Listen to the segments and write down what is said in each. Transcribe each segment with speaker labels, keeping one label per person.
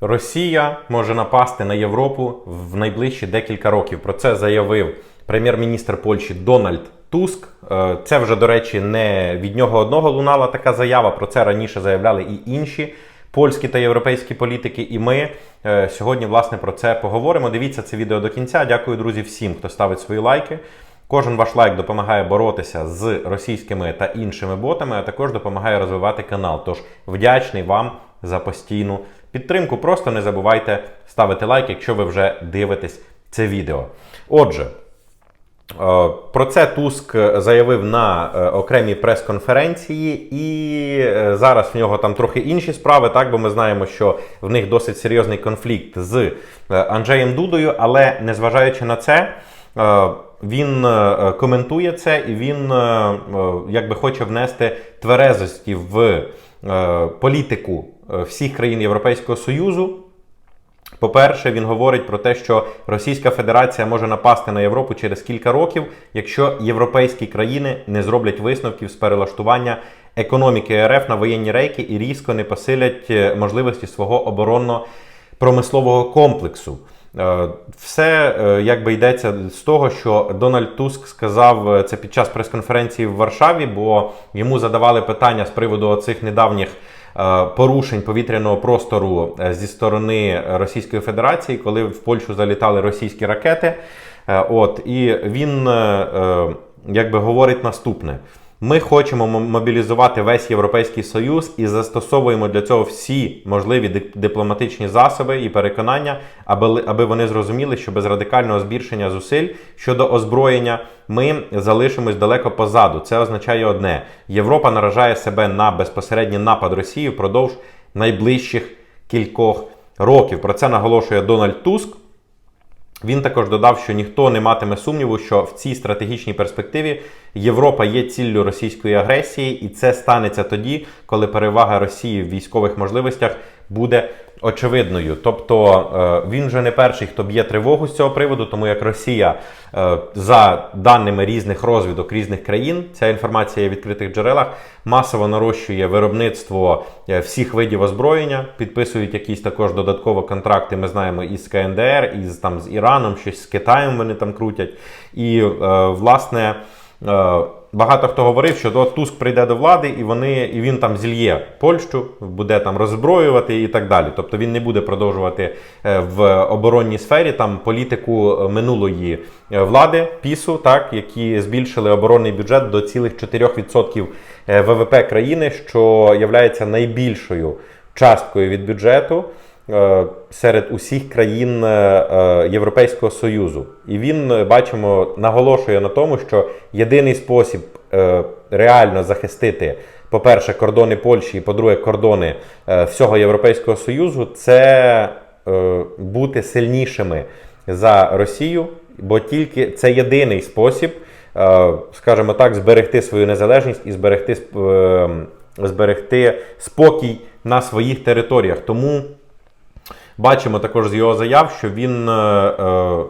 Speaker 1: Росія може напасти на Європу в найближчі декілька років. Про це заявив прем'єр-міністр Польщі Дональд Туск. Е, Це вже, до речі, не від нього одного лунала така заява. Про це раніше заявляли і інші польські та європейські політики. І ми е, сьогодні, власне, про це поговоримо. Дивіться це відео до кінця. Дякую, друзі, всім, хто ставить свої лайки. Кожен ваш лайк допомагає боротися з російськими та іншими ботами, а також допомагає розвивати канал. Тож вдячний вам за постійну підтримку. Просто не забувайте ставити лайк, якщо ви вже дивитесь це відео. Отже. Е, Про це Туск заявив на е, окремій прес-конференції, і е, зараз в нього там трохи інші справи, так бо ми знаємо, що в них досить серйозний конфлікт з Анджеєм Дудою, але незважаючи на це, він коментує це і він якби хоче внести тверезості в політику всіх країн Європейського Союзу. По-перше, він говорить про те, що Російська Федерація може напасти на Європу через кілька років, якщо європейські країни не зроблять висновків з перелаштування економіки РФ на воєнні рейки і різко не посилять е, можливості свого оборонно-промислового комплексу. Е, Все е, якби йдеться з того, що Дональд Туск сказав е, це під час прес-конференції в Варшаві, бо йому задавали питання з приводу цих недавніх е, порушень повітряного простору е, зі сторони Російської Федерації, коли в Польщу залітали російські ракети. Е, От і він е, е, якби говорить наступне. Ми хочемо мобілізувати весь Європейський Союз і застосовуємо для цього всі можливі ди- дипломатичні засоби і переконання, аби, аби вони зрозуміли, що без радикального збільшення зусиль щодо озброєння ми залишимось далеко позаду. Це означає одне: Європа наражає себе на безпосередній напад Росії впродовж найближчих кількох років. Про це наголошує Дональд Туск. Він також додав, що ніхто не матиме сумніву, що в цій стратегічній перспективі Європа є ціллю російської агресії, і це станеться тоді, коли перевага Росії в військових можливостях буде очевидною. Тобто е, він вже не перший, хто б'є тривогу з цього приводу, тому як Росія, е, за даними різних розвідок різних країн, ця інформація є в відкритих джерелах, масово нарощує виробництво е, всіх видів озброєння, підписують якісь також додатково контракти. Ми знаємо із КНДР, із там з Іраном, щось з Китаєм вони там крутять. І власне. Багато хто говорив, що от Туск прийде до влади, і вони і він там зільє Польщу, буде там роззброювати і так далі. Тобто він не буде продовжувати е, в оборонній сфері там політику минулої е, влади пісу, так які збільшили оборонний бюджет до цілих 4% е, ВВП країни, що є найбільшою часткою від бюджету серед усіх країн е, е, Європейського Союзу. І він, е, бачимо, наголошує на тому, що єдиний спосіб е, реально захистити, по-перше, кордони Польщі, і по-друге, кордони е, всього Європейського Союзу це е, бути сильнішими за Росію, бо тільки це єдиний спосіб, е, скажімо так, зберегти свою незалежність і зберегти, е, зберегти спокій на своїх територіях. Тому бачимо також з його заяв, що він. е, е,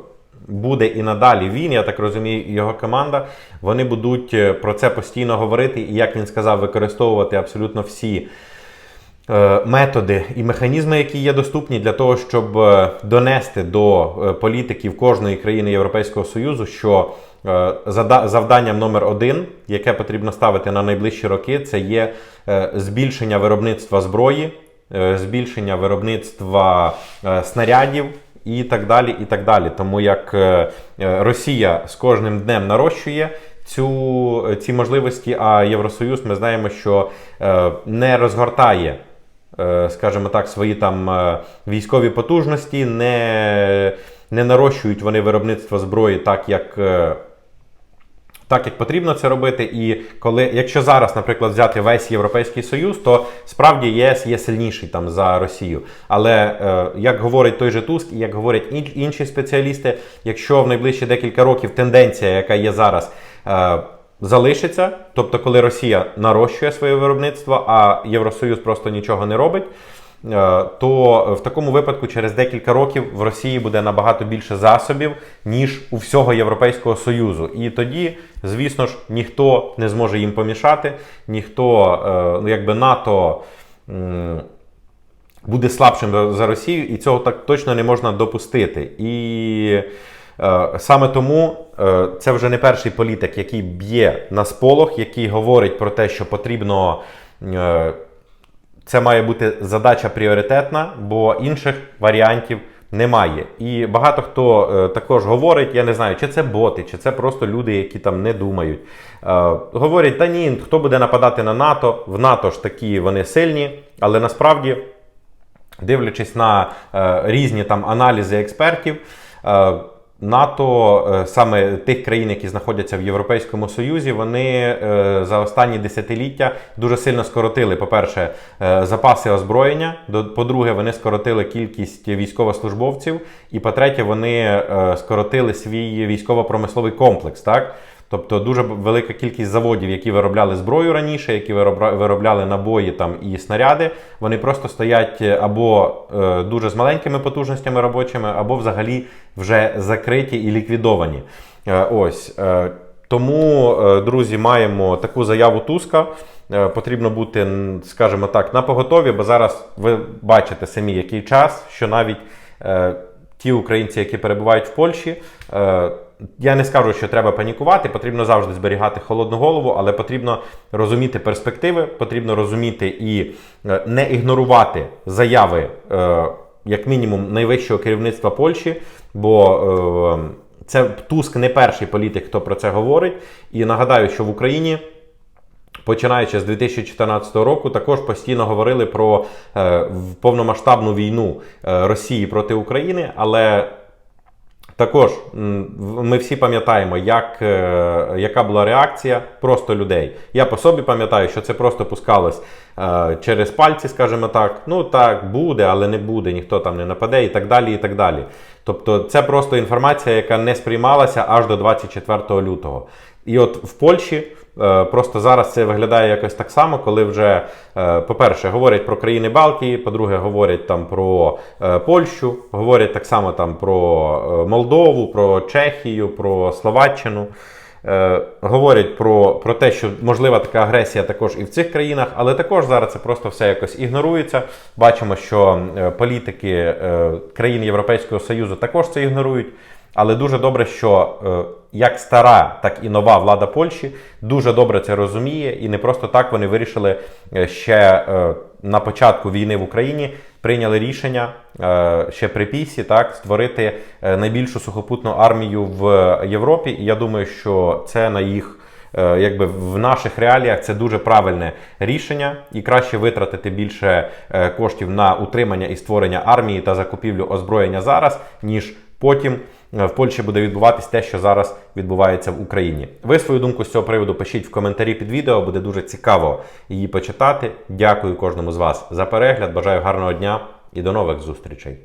Speaker 1: Буде і надалі він, я так розумію, його команда. Вони будуть е, про це постійно говорити, і як він сказав, використовувати абсолютно всі методи і механізми, які є доступні для того, щоб донести до політиків кожної країни Європейського Союзу, що завданням номер один, яке потрібно ставити на найближчі роки, це є збільшення виробництва зброї, збільшення виробництва е, снарядів. І так далі, і так далі. Тому як е, е, Росія з кожним днем нарощує цю, ці можливості, а Євросоюз ми знаємо, що е, не розгортає е, скажімо так, свої там е, військові потужності, не, не нарощують вони виробництво зброї так, як. Так, як потрібно це робити, і коли, якщо зараз, наприклад, взяти весь Європейський Союз, то справді ЄС є сильніший там за Росію. Але е, як говорить той же Туск, і як говорять ін- інші спеціалісти, якщо в найближчі декілька років тенденція, яка є зараз, е, залишиться, тобто коли Росія нарощує своє виробництво, а Євросоюз просто нічого не робить. Е, То в такому випадку через декілька років в Росії буде набагато більше засобів, ніж у всього Європейського Союзу. І тоді, звісно ж, ніхто не зможе їм помішати, ніхто, е, ну якби НАТО. буде слабшим за- Росію, і цього так точно не можна допустити. І е, саме тому е, це вже не перший політик, який б'є на сполох, який говорить про те, що потрібно. Е, це має бути задача пріоритетна, бо інших варіантів немає. І багато хто е, також говорить, я не знаю, чи це боти, чи це просто люди, які там не думають. Е, говорять, та ні, хто буде нападати на НАТО? В НАТО ж такі вони сильні, але насправді дивлячись на е, різні там аналізи експертів, е, НАТО, е, саме тих країн, які знаходяться в Європейському Союзі, вони е, за останні десятиліття дуже сильно скоротили, по-перше, е, запаси озброєння. По-друге, вони скоротили кількість військовослужбовців. І по-третє, вони скоротили свій військово-промисловий комплекс. Так? Тобто дуже велика кількість заводів, які виробляли зброю раніше, які виробляли набої там і снаряди, вони просто стоять е, або е, дуже з маленькими потужностями робочими, або взагалі вже закриті і ліквідовані. Е, ось. Е, тому, е, друзі, маємо таку заяву Туска. Е, Потрібно бути, скажімо так, на поготові, бо зараз ви бачите самі, який час, що навіть е, ті українці, які перебувають в Польщі, е, я не скажу, що треба панікувати, потрібно завжди зберігати холодну голову, але потрібно розуміти перспективи, потрібно розуміти і е, не ігнорувати заяви, е, як мінімум, найвищого керівництва Польщі, бо е, це Туск не перший політик, хто про це говорить. І нагадаю, що в Україні. Починаючи з 2014 року, також постійно говорили про е, повномасштабну війну Росії проти України, але також ми всі пам'ятаємо, як, е, яка була реакція просто людей. Я по собі пам'ятаю, що це просто пускалось через пальці, скажімо так. Ну так, буде, але не буде, ніхто там не нападе і так далі. і так далі. Тобто це просто інформація, яка не сприймалася аж до 24 лютого. І от в Польщі е, просто зараз це виглядає якось так само, коли вже, е, по-перше, говорять про країни Балтії, по-друге, говорять там про е, Польщу, говорять так само там про е, Молдову, про Чехію, про Словаччину. Е, говорять про, про те, що можлива така агресія також і в цих країнах, але також зараз це просто все якось ігнорується. Бачимо, що е, політики е, країн Європейського Союзу також це ігнорують. Але дуже добре, що як стара, так і нова влада Польщі дуже добре це розуміє, і не просто так вони вирішили ще на початку війни в Україні прийняли рішення е, ще при пісі так створити е, найбільшу сухопутну армію в Європі. І я думаю, що це на їх. е, Якби в наших реаліях це дуже правильне рішення, і краще витратити більше коштів на утримання і створення армії та закупівлю озброєння зараз, ніж потім в Польщі буде відбуватись те, що зараз відбувається в Україні. Ви свою думку з цього приводу пишіть в коментарі під відео, буде дуже цікаво її почитати. Дякую кожному з вас за перегляд. Бажаю гарного дня і до нових зустрічей.